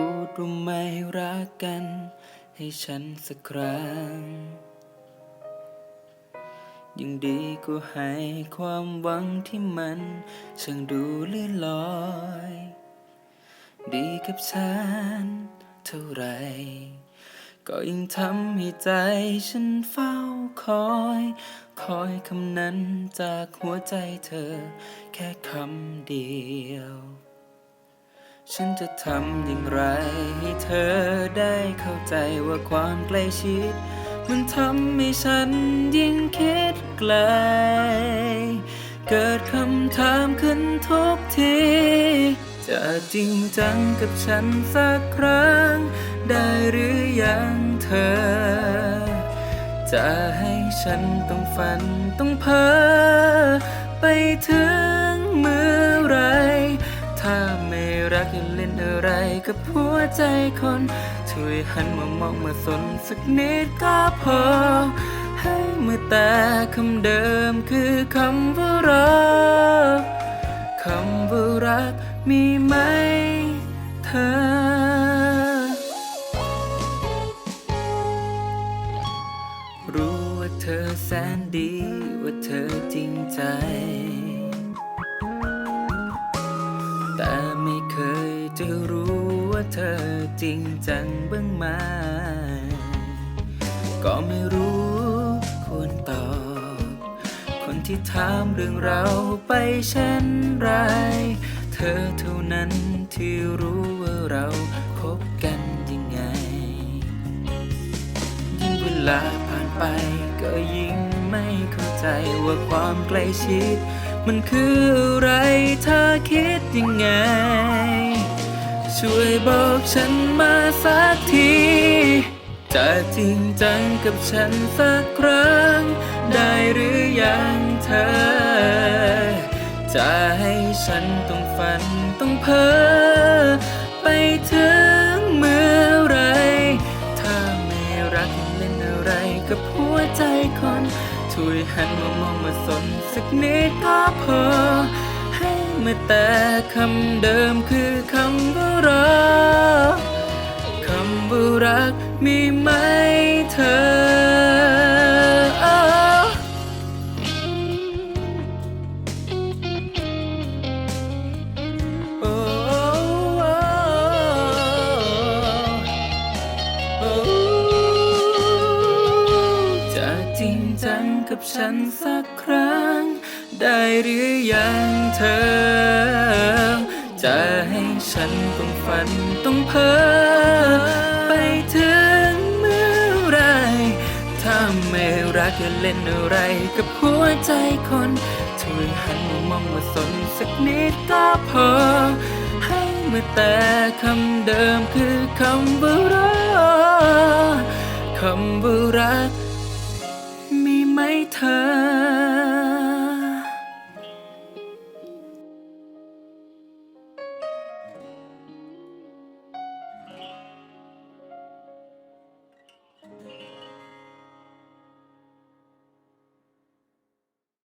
พูดว่าไม่รักกัน ให้ฉันสักครั้ง ยังดีกว่าให้ความหวังที่มันช่างดูเลื่อนลอย ดีกับฉันเท่าไร ก็ยังทำให้ใจฉันเฝ้าคอย คอยคำนั้นจากหัวใจเธอแค่คำเดียว ฉันจะทำอย่างไร ให้เธอได้เข้าใจว่าความใกล้ชิด มันทำให้ฉันยิ่งคิดไกล เกิดคำถามขึ้นทุกที จะจริงจังกับฉันสักครั้ง ได้หรือยังเธอ จะให้ฉันต้องฝันต้องเพ้อไปถึงเมื่อไร ถ้าไม่ รักอย่าเล่นอะไรกับหัวใจคน ช่วยหันมามองมาสนสักนิดก็พอ ให้เมื่อแต่คำเดิมคือคำว่ารักคำว่ารักมีไหมเธอรู้ว่าเธอแสนดีว่าเธอจริงใจ จะรู้ว่าเธอจริงจังบ้างไหมก็ไม่รู้ควรตอบ คนที่ถามเรื่องเราไปเช่นไร เธอเท่านั้นที่รู้ว่าเราคบกันยังไง ยิ่งเวลาผ่านไปก็ยิ่งไม่เข้าใจว่าความใกล้ชิด มันคืออะไรเธอคิดยังไง ช่วยบอกฉันมาสักทีจะจริงจังกับฉันสักครั้ง ได้หรือยังเธอ จะให้ฉันต้องฝันต้องเพ้อไปถึงเมื่อไร ถ้าไม่รักเล่นอะไรกับหัวใจคน ช่วยหันมามองมาสนสักนิดก็พอให้เมื่อแต่คำเดิมคือคำว่ารักคำว่ารักมีไหมเธอจะจริงจังกับฉันสักครั้ง ได้หรือยังเธอ จะให้ฉันต้องฝันต้องเพ้อไปถึงเมื่อไร ถ้าไม่รักอย่าเล่นอะไรกับหัวใจคนช่วยหันมามองมาสนสักนิดก็พอ ให้เมื่อแต่คำเดิมคือคำว่ารักคำว่ารักมีไหมเธอ